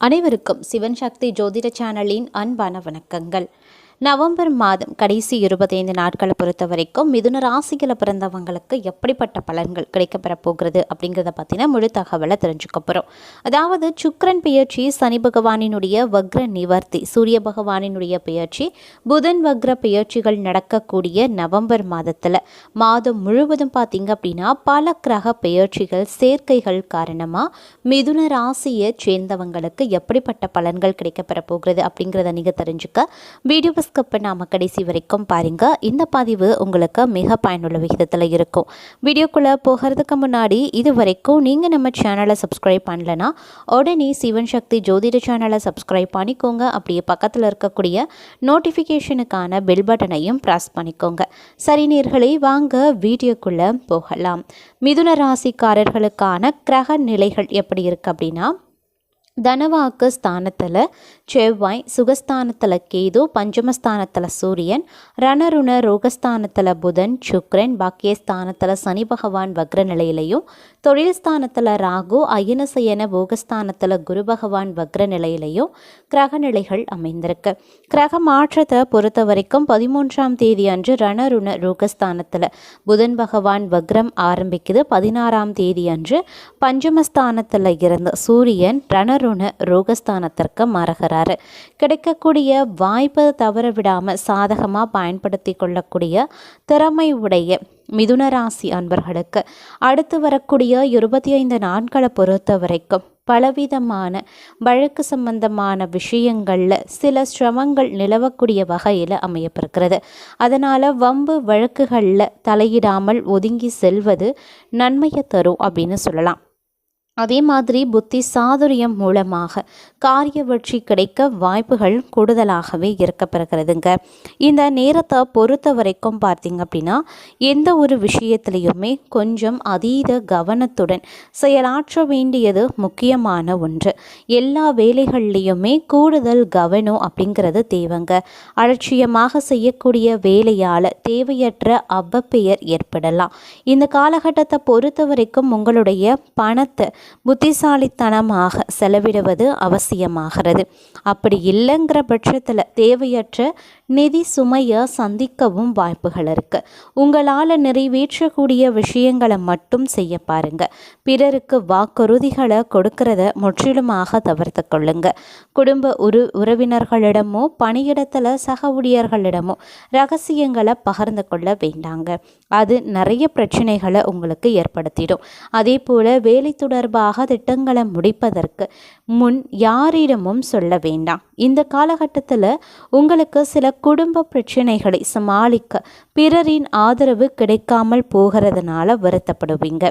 அனைவருக்கும் சிவன் சக்தி ஜோதிட சேனலின் அன்பான வணக்கங்கள். நவம்பர் மாதம் கடைசி இருபத்தைந்து நாட்களை பொறுத்த வரைக்கும் மிதுன ராசியில் பிறந்தவங்களுக்கு எப்படிப்பட்ட பலன்கள் கிடைக்கப்பெற போகிறது அப்படிங்கிறத பற்றின முழு தகவலை தெரிஞ்சுக்க போகிறோம் அதாவது சுக்கரன் பெயர்ச்சி சனி பகவானினுடைய வக்ர நிவர்த்தி சூரிய பகவானினுடைய பெயர்ச்சி புதன் வக்ர பெயர்ச்சிகள் நடக்கக்கூடிய நவம்பர் மாதத்தில் மாதம் முழுவதும் பார்த்தீங்க அப்படின்னா பல கிரக பெயர்ச்சிகள் சேர்க்கைகள் காரணமாக மிதுன ராசியை சேர்ந்தவங்களுக்கு எப்படிப்பட்ட பலன்கள் கிடைக்கப்பெற போகிறது அப்படிங்கிறத நீங்கள் தெரிஞ்சுக்க. வீடியோ ஸ்கிப் நாம கடைசி வரைக்கும் பாருங்க. இந்த பதிவு உங்களுக்கு மிக பயனுள்ள விகிதத்தில் இருக்கும். வீடியோக்குள்ளே போகிறதுக்கு முன்னாடி இது வரைக்கும் நீங்கள் நம்ம சேனலை சப்ஸ்கிரைப் பண்ணலன்னா உடனே சிவன் சக்தி ஜோதிட சேனலை சப்ஸ்கிரைப் பண்ணிக்கோங்க. அப்படியே பக்கத்தில் இருக்கக்கூடிய நோட்டிஃபிகேஷனுக்கான பெல் பட்டனையும் ப்ரெஸ் பண்ணிக்கோங்க. சரி நேர்களை வாங்க வீடியோக்குள்ளே போகலாம். மிதுன ராசிக்காரர்களுக்கான கிரக நிலைகள் எப்படி இருக்குது அப்படின்னா தனவாக்கு ஸ்தானத்தில் செவ்வாய் சுகஸ்தானத்தில் கேது பஞ்சமஸ்தானத்தில் சூரியன் ரணருண ரோகஸ்தானத்தில் புதன் சுக்ரன் பாக்கியஸ்தானத்தில் சனி பகவான் வக்ர நிலையிலையும் தொழில் ஸ்தானத்தில் ராகு அயனசயன போகஸ்தானத்தில் குரு பகவான் வக்ர நிலையிலையும் கிரக நிலைகள் அமைந்திருக்கு. கிரக மாற்றத்தை பொறுத்த வரைக்கும் பதிமூன்றாம் தேதி அன்று ரணருண ரோகஸ்தானத்தில் புதன் பகவான் வக்ரம் ஆரம்பிக்குது. பதினாறாம் தேதி அன்று பஞ்சமஸ்தானத்தில் இருந்த சூரியன் ரண தருண ரோகஸ்தானத்திற்கு மாறுகிறாரு. கிடைக்கக்கூடிய வாய்ப்பை தவற விடாமல் சாதகமாக பயன்படுத்தி கொள்ளக்கூடிய திறமை உடைய மிதுன ராசி அன்பர்களுக்கு அடுத்து வரக்கூடிய இருபத்தி ஐந்து நாட்களை பொறுத்த வரைக்கும் பலவிதமான வழக்கு சம்பந்தமான விஷயங்களில் சில சிரமங்கள் நிலவக்கூடிய வகையில் அமையப்பிருக்கிறது அதனால் வம்பு வழக்குகளில் தலையிடாமல் ஒதுங்கி செல்வது நன்மையை தரும் அப்படின்னு சொல்லலாம். அதே மாதிரி புத்தி சாதுரியம் மூலமாக காரிய வெற்றி கிடைக்க வாய்ப்புகள் கூடுதலாகவே இருக்கப்பெறுகிறதுங்க. இந்த நேரத்தை பொறுத்த வரைக்கும் பார்த்தீங்க அப்படின்னா எந்த ஒரு விஷயத்திலையுமே கொஞ்சம் அதீத கவனத்துடன் செயலாற்ற வேண்டியது முக்கியமான ஒன்று. எல்லா வேலைகள்லேயுமே கூடுதல் கவனம் அப்படிங்கிறது தேவைங்க. அலட்சியமாக செய்யக்கூடிய வேலையால் தேவையற்ற அவ்வப்பெயர் ஏற்படலாம். இந்த காலகட்டத்தை பொறுத்த வரைக்கும் உங்களுடைய பணத்தை புத்திசாலித்தனமாக செலவிடுவது அவசியமாகிறது. அப்படி இல்லைங்கிற பட்சத்தில் தேவையற்ற நிதி சுமையை சந்திக்கவும் வாய்ப்புகள் இருக்குது உங்களால் நிறைவேற்றக்கூடிய விஷயங்களை மட்டும் செய்ய பாருங்க. பிறருக்கு வாக்குறுதிகளை கொடுக்கறத முற்றிலுமாக தவிர்த்து கொள்ளுங்க. குடும்ப உரு உறவினர்களிடமோ பணியிடத்தில் சக ஊழியர்களிடமோ ரகசியங்களை பகிர்ந்து கொள்ள வேண்டாங்க. அது நிறைய பிரச்சனைகளை உங்களுக்கு ஏற்படுத்திடும். அதே போல் வேலை தொடர்பு தொடர்பாக திட்டங்களை முடிப்பதற்கு முன் யாரிடமும் சொல்ல வேண்டாம். இந்த காலகட்டத்தில் உங்களுக்கு சில குடும்ப பிரச்சனைகளை சமாளிக்க பிறரின் ஆதரவு கிடைக்காமல் போகிறதுனால வருத்தப்படுவீங்க.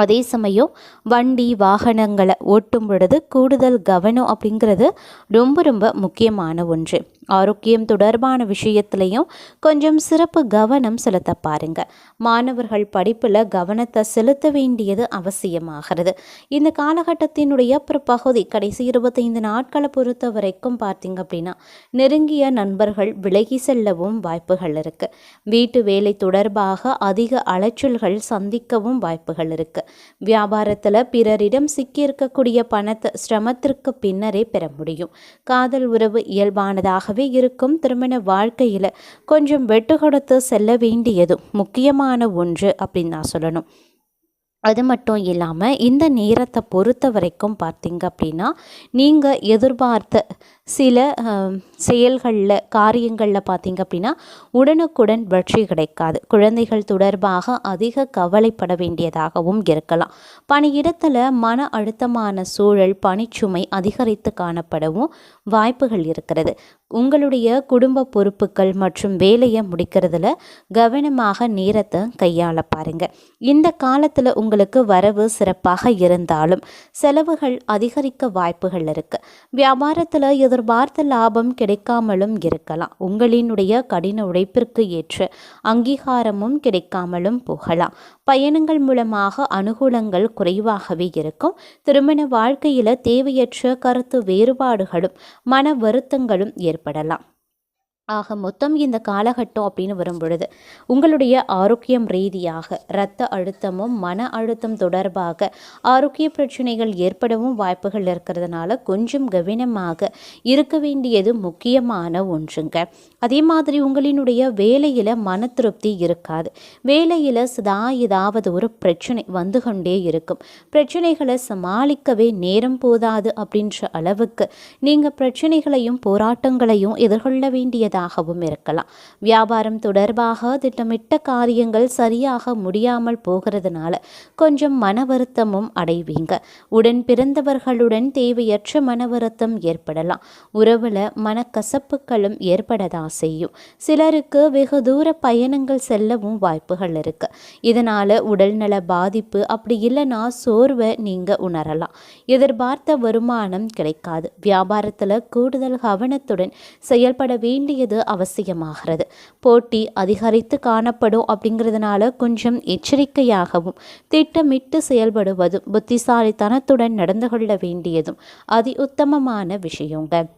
அதே சமயம் வண்டி வாகனங்களை ஓட்டும் பொழுது கூடுதல் கவனம் அப்படிங்கிறது ரொம்ப ரொம்ப முக்கியமான ஒன்று. ஆரோக்கியம் தொடர்பான விஷயத்திலையும் கொஞ்சம் சிறப்பு கவனம் செலுத்த பாருங்க. மாணவர்கள் படிப்பில் கவனத்தை செலுத்த வேண்டியது அவசியமாகிறது. இந்த காலகட்டத்தினுடைய பிற்பகுதி கடைசி இருபத்தைந்து நாட்களை பொறுத்த வரைக்கும் பார்த்தீங்க அப்படின்னா நெருங்கிய நண்பர்கள் விலகி செல்லவும் வாய்ப்புகள் இருக்குது வீட்டு வேலை தொடர்பாக அதிக அலைச்சல்கள் சந்திக்கவும் வாய்ப்புகள் இருக்குது வியாபாரத்தில் பிறரிடம் சிக்கியிருக்கக்கூடிய பணத்தை சிரமத்திற்கு பின்னரே பெற முடியும். காதல் உறவு இயல்பானதாகவே இருக்கும். திருமண வாழ்க்கையில் கொஞ்சம் வெட்டு கொடுத்து செல்ல வேண்டியதும் முக்கியமான ஒன்று அப்படின்னு நான் சொல்லணும். அது மட்டும் இல்லாமல் இந்த நேரத்தை பொறுத்த வரைக்கும் பார்த்தீங்க அப்படின்னா நீங்கள் எதிர்பார்த்த சில செயல்களில் காரியங்களில் பார்த்தீங்க அப்படின்னா உடனுக்குடன் வெற்றி கிடைக்காது. குழந்தைகள் தொடர்பாக அதிக கவலைப்பட வேண்டியதாகவும் இருக்கலாம். பணியிடத்தில் மன அழுத்தமான சூழல் பணிச்சுமை அதிகரித்து காணப்படவும் வாய்ப்புகள் இருக்கிறது. உங்களுடைய குடும்ப பொறுப்புகள் மற்றும் வேலையை முடிக்கிறதுல கவனமாக நேரத்தை கையாள பாருங்க. இந்த காலத்தில் உங்களுக்கு வரவு சிறப்பாக இருந்தாலும் செலவுகள் அதிகரிக்க வாய்ப்புகள் இருக்குது வியாபாரத்தில் எதிர்பார்த்த லாபம் கிடைக்காமலும் இருக்கலாம். உங்களினுடைய கடின உழைப்பிற்கு ஏற்ற அங்கீகாரமும் கிடைக்காமலும் போகலாம். பயணங்கள் மூலமாக அனுகூலங்கள் குறைவாகவே இருக்கும். திருமண வாழ்க்கையில் தேவையற்ற கருத்து வேறுபாடுகளும் மன வருத்தங்களும் ஏற்படலாம். ஆக மொத்தம் இந்த காலகட்டம் அப்படின்னு வரும்பொழுது உங்களுடைய ஆரோக்கியம் ரீதியாக இரத்த அழுத்தமும் மன அழுத்தம் தொடர்பாக ஆரோக்கிய பிரச்சனைகள் ஏற்படவும் வாய்ப்புகள் இருக்கிறதுனால கொஞ்சம் கவனமாக இருக்க வேண்டியது முக்கியமான ஒன்றுங்க. அதே மாதிரி உங்களினுடைய வேலையில் மன திருப்தி இருக்காது. வேலையில் சதா ஏதாவது ஒரு பிரச்சனை வந்து கொண்டே இருக்கும். பிரச்சனைகளை சமாளிக்கவே நேரம் போதாது அப்படின்ற அளவுக்கு நீங்கள் பிரச்சனைகளையும் போராட்டங்களையும் எதிர்கொள்ள வேண்டியதாக வேண்டியதாகவும் இருக்கலாம். வியாபாரம் தொடர்பாக திட்டமிட்ட காரியங்கள் சரியாக முடியாமல் போகிறதுனால கொஞ்சம் மன வருத்தமும் அடைவீங்க. உடன் பிறந்தவர்களுடன் தேவையற்ற மன வருத்தம் ஏற்படலாம். உறவில் மனக்கசப்புகளும் ஏற்படதா செய்யும். சிலருக்கு வெகு தூர பயணங்கள் செல்லவும் வாய்ப்புகள் இருக்கு. இதனால உடல்நல பாதிப்பு அப்படி இல்லைன்னா சோர்வை நீங்க உணரலாம். எதிர்பார்த்த வருமானம் கிடைக்காது. வியாபாரத்தில் கூடுதல் கவனத்துடன் செயல்பட வேண்டியது வேண்டியது அவசியமாகிறது. போட்டி அதிகரித்து காணப்படும் அப்படிங்கிறதுனால கொஞ்சம் எச்சரிக்கையாகவும் திட்டமிட்டு செயல்படுவதும் புத்திசாலித்தனத்துடன் நடந்து கொள்ள வேண்டியதும் அதி உத்தமமான விஷயங்கள்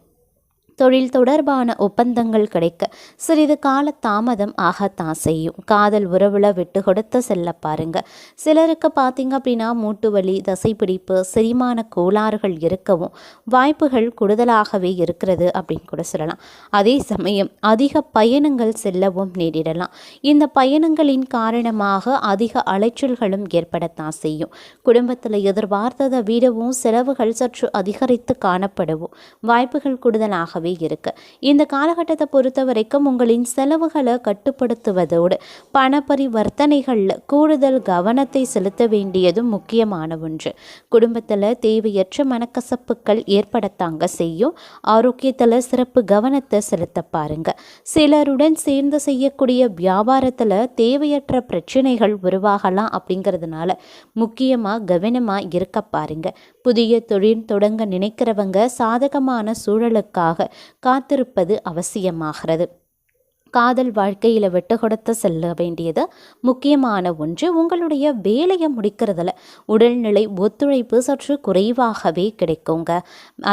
தொழில் தொடர்பான ஒப்பந்தங்கள் கிடைக்க சிறிது கால தாமதம் ஆகத்தான் செய்யும். காதல் உறவுல விட்டு கொடுத்து செல்ல பாருங்க. சிலருக்கு பார்த்தீங்க அப்படின்னா மூட்டு வலி தசைப்பிடிப்பு செரிமான கோளாறுகள் இருக்கவும் வாய்ப்புகள் கூடுதலாகவே இருக்கிறது அப்படின்னு கூட சொல்லலாம். அதே சமயம் அதிக பயணங்கள் செல்லவும் நேரிடலாம். இந்த பயணங்களின் காரணமாக அதிக அலைச்சல்களும் ஏற்படத்தான் செய்யும். குடும்பத்தில் எதிர்பார்த்ததை விடவும் செலவுகள் சற்று அதிகரித்து காணப்படவும். வாய்ப்புகள் கூடுதலாகவே இருக்கு. இந்த காலகட்டத்தை பொறுத்த வரைக்கும் உங்களின் செலவுகளை கட்டுப்படுத்துவதோடு பண பரிவர்த்தனைகளில் கூடுதல் கவனத்தை செலுத்த வேண்டியதும் முக்கியமான ஒன்று. குடும்பத்தில் தேவையற்ற மனக்கசப்புகள் ஏற்படத்தாங்க செய்யும். ஆரோக்கியத்தில் சிறப்பு கவனத்தை செலுத்த பாருங்க. சிலருடன் சேர்ந்து செய்யக்கூடிய வியாபாரத்தில் தேவையற்ற பிரச்சனைகள் உருவாகலாம் அப்படிங்கிறதுனால முக்கியமாக கவனமாக இருக்க பாருங்க. புதிய தொழில் தொடங்க நினைக்கிறவங்க சாதகமான சூழலுக்காக காத்திருப்பது அவசியமாகிறது. காதல் வாழ்க்கையில் வெட்டு கொடுத்து செல்ல வேண்டியது முக்கியமான ஒன்று. உங்களுடைய வேலையை முடிக்கிறதுல உடல்நிலை ஒத்துழைப்பு சற்று குறைவாகவே கிடைக்குங்க.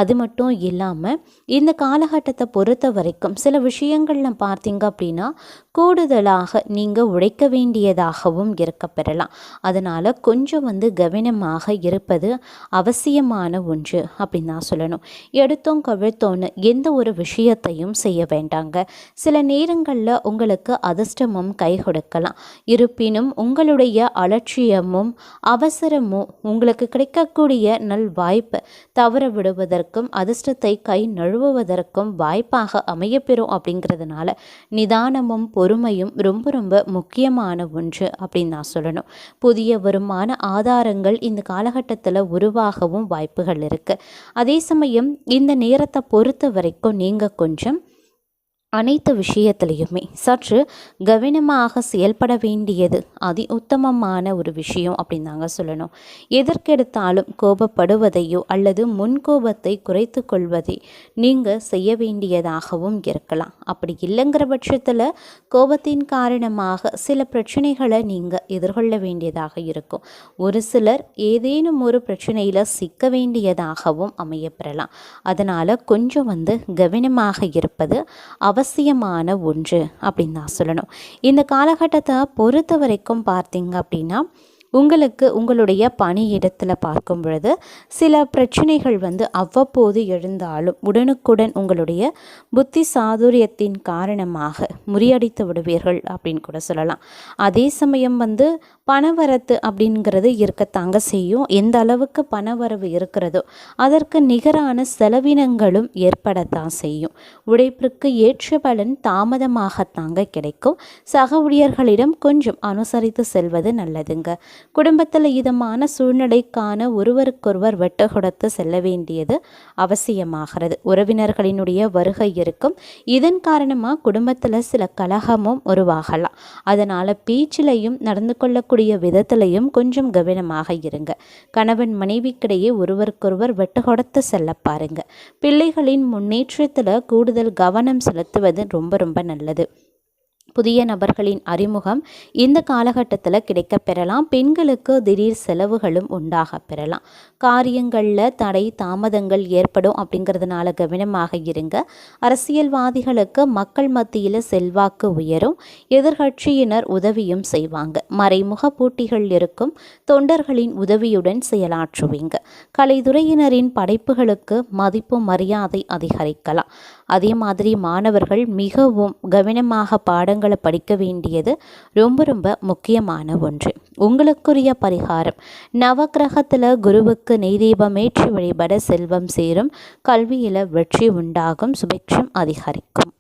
அது மட்டும் இல்லாமல் இந்த காலகட்டத்தை பொறுத்த வரைக்கும் சில விஷயங்களில் பார்த்தீங்க அப்படின்னா கூடுதலாக நீங்கள் உழைக்க வேண்டியதாகவும் இருக்க பெறலாம். அதனால் கொஞ்சம் வந்து கவனமாக இருப்பது அவசியமான ஒன்று அப்படின்னு தான் சொல்லணும். எடுத்தோம் கவிழ்த்தோன்னு எந்த ஒரு விஷயத்தையும் செய்ய வேண்டாங்க. சில நேரங்கள் நேரங்களில் உங்களுக்கு அதிர்ஷ்டமும் கை கொடுக்கலாம். இருப்பினும் உங்களுடைய அலட்சியமும் அவசரமும் உங்களுக்கு கிடைக்கக்கூடிய நல் வாய்ப்பு தவற விடுவதற்கும் அதிர்ஷ்டத்தை கை நழுவுவதற்கும் வாய்ப்பாக அமையப்பெறும் அப்படிங்கிறதுனால நிதானமும் பொறுமையும் ரொம்ப ரொம்ப முக்கியமான ஒன்று அப்படின்னு நான் சொல்லணும். புதிய வருமான ஆதாரங்கள் இந்த காலகட்டத்தில் உருவாகவும் வாய்ப்புகள் இருக்குது அதே சமயம் இந்த நேரத்தை பொறுத்த வரைக்கும் நீங்கள் கொஞ்சம் அனைத்து விஷயத்திலையுமே சற்று கவனமாக செயல்பட வேண்டியது அதி உத்தமமான ஒரு விஷயம் அப்படின்னு தாங்க சொல்லணும். எதற்கெடுத்தாலும் கோபப்படுவதையோ அல்லது முன்கோபத்தை குறைத்து கொள்வதை நீங்கள் செய்ய வேண்டியதாகவும் இருக்கலாம். அப்படி இல்லைங்கிற பட்சத்தில் கோபத்தின் காரணமாக சில பிரச்சனைகளை நீங்கள் எதிர்கொள்ள வேண்டியதாக இருக்கும். ஒரு சிலர் ஏதேனும் ஒரு பிரச்சனையில் சிக்க வேண்டியதாகவும் அமையப்பெறலாம். அதனால் கொஞ்சம் வந்து கவனமாக இருப்பது அவ அவசியமான ஒன்று அப்படின்னு தான் சொல்லணும். இந்த காலகட்டத்தை பொறுத்த வரைக்கும் பார்த்தீங்க அப்படின்னா உங்களுக்கு உங்களுடைய பணியிடத்தில் பார்க்கும் பொழுது சில பிரச்சனைகள் வந்து அவ்வப்போது எழுந்தாலும் உடனுக்குடன் உங்களுடைய புத்தி சாதுரியத்தின் காரணமாக முறியடித்து விடுவீர்கள் அப்படின்னு கூட சொல்லலாம். அதே சமயம் வந்து பணவரத்து அப்படிங்கிறது இருக்கத்தாங்க செய்யும். எந்த அளவுக்கு பணவரவு இருக்கிறதோ அதற்கு நிகரான செலவினங்களும் ஏற்படத்தான் செய்யும். உழைப்பிற்கு ஏற்ற பலன் தாமதமாகத்தாங்க கிடைக்கும். சக ஊழியர்களிடம் கொஞ்சம் அனுசரித்து செல்வது நல்லதுங்க. குடும்பத்தில் இதமான சூழ்நிலைக்கான ஒருவருக்கொருவர் வெட்ட கொடுத்து செல்ல வேண்டியது அவசியமாகிறது. உறவினர்களினுடைய வருகை இருக்கும். இதன் காரணமாக குடும்பத்தில் சில கலகமும் உருவாகலாம். அதனால் பீச்சிலையும் நடந்து கொள்ளக்கூடிய சொல்லக்கூடிய விதத்திலையும் கொஞ்சம் கவனமாக இருங்க. கணவன் மனைவிக்கிடையே ஒருவருக்கொருவர் வெட்டு கொடுத்து செல்ல பாருங்க. பிள்ளைகளின் முன்னேற்றத்தில் கூடுதல் கவனம் செலுத்துவது ரொம்ப ரொம்ப நல்லது. புதிய நபர்களின் அறிமுகம் இந்த காலகட்டத்தில் கிடைக்க பெறலாம். பெண்களுக்கு திடீர் செலவுகளும் உண்டாக பெறலாம். காரியங்களில் தடை தாமதங்கள் ஏற்படும் அப்படிங்கிறதுனால கவனமாக இருங்க. அரசியல்வாதிகளுக்கு மக்கள் மத்தியில் செல்வாக்கு உயரும். எதிர்கட்சியினர் உதவியும் செய்வாங்க. மறைமுக போட்டிகள் இருக்கும். தொண்டர்களின் உதவியுடன் செயலாற்றுவீங்க. கலைத்துறையினரின் படைப்புகளுக்கு மதிப்பு மரியாதை அதிகரிக்கலாம். அதே மாதிரி மாணவர்கள் மிகவும் கவனமாக பாட படிக்க வேண்டியது ரொம்ப ரொம்ப முக்கியமான ஒன்று. உங்களுக்குரிய பரிகாரம். நவக்கிரகத்தில் குருவுக்கு நெய்தீபமேற்றி வழிபட செல்வம் சேரும். கல்வியில் வெற்றி உண்டாகும். சுபிக்ஷம் அதிகரிக்கும்.